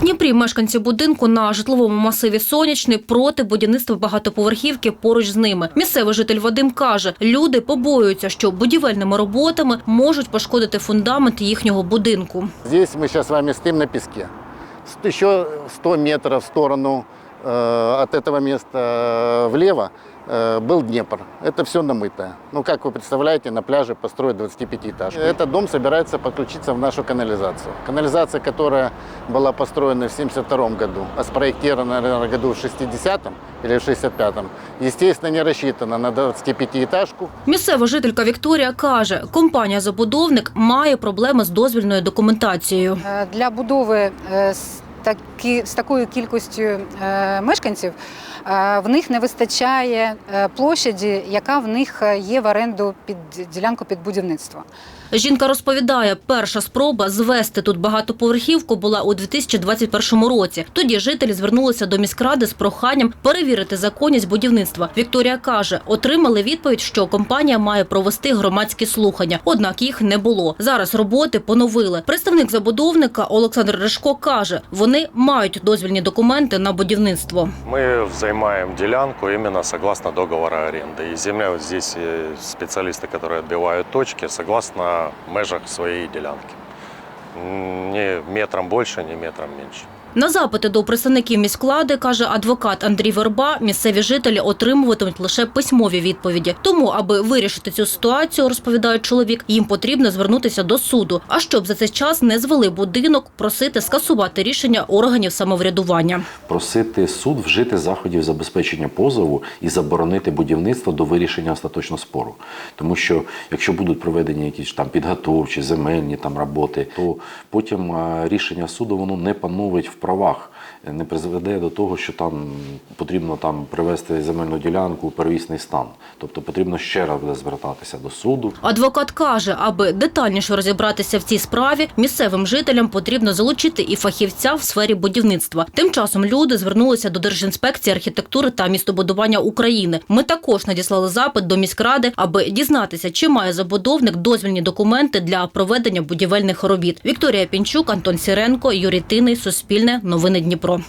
Дніпрі мешканці будинку на житловому масиві Сонячний проти будівництва багатоповерхівки поруч з ними. Місцевий житель Вадим каже, люди побоюються, що будівельними роботами можуть пошкодити фундамент їхнього будинку. Здесь ми зараз з вами стоїмо на песке. Ще 100 метрів в сторону от этого места э, влево э, был Днепр. Это все намыто. Ну, как вы представляете, на пляже построить 25-этаж. Этот дом собирается подключиться в нашу канализацию. Канализация, которая была построена в 72 году, а спроектирована, наверное, году в 60-м или в 65-м, естественно, не рассчитана на 25-этажку. Місцева жителька Вікторія каже, компанія-забудовник має проблеми з дозвільною документацією. Е, Для будови е, з, такі, з такою кількістю е, мешканців е, в них не вистачає е, площаді, яка в них є в оренду під ділянку під будівництво. Жінка розповідає, перша спроба звести тут багатоповерхівку була у 2021 році. Тоді жителі звернулися до міськради з проханням перевірити законність будівництва. Вікторія каже, отримали відповідь, що компанія має провести громадські слухання, однак їх не було. Зараз роботи поновили. Представник забудовника Олександр Решко каже, вони мають дозвільні документи на будівництво. Мы взаймаем делянку именно согласно договора аренды. И земля вот здесь э, специалисты, которые отбивают точки, согласно межах своей делянки. М, Не метром больше, не метром меньше. На запити до представників міськвлади, каже адвокат Андрій Верба, місцеві жителі отримуватимуть лише письмові відповіді. Тому, аби вирішити цю ситуацію, розповідає чоловік, їм потрібно звернутися до суду. А щоб за цей час не звели будинок, просити скасувати рішення органів самоврядування. просити суд вжити заходів забезпечення позову і заборонити будівництво до вирішення остаточного спору. Тому що якщо будуть проведені якісь там підготовчі, земельні там роботи, то потім рішення суду воно не пановить в правах, не призведе до того, що там потрібно там привести земельну ділянку у первісний стан. Тобто потрібно ще раз буде звертатися до суду. Адвокат каже, аби детальніше розібратися в цій справі, місцевим жителям потрібно залучити і фахівця в сфері будівництва. Тим часом люди звернулися до Держінспекції архітектури та містобудування України. Ми також надіслали запит до міськради, аби дізнатися, чи має забудовник дозвільні документи для проведення будівельних робіт. Вікторія Пінчук, Антон Сіренко, Юрій Тиний, Суспільне, Новини Дніпро.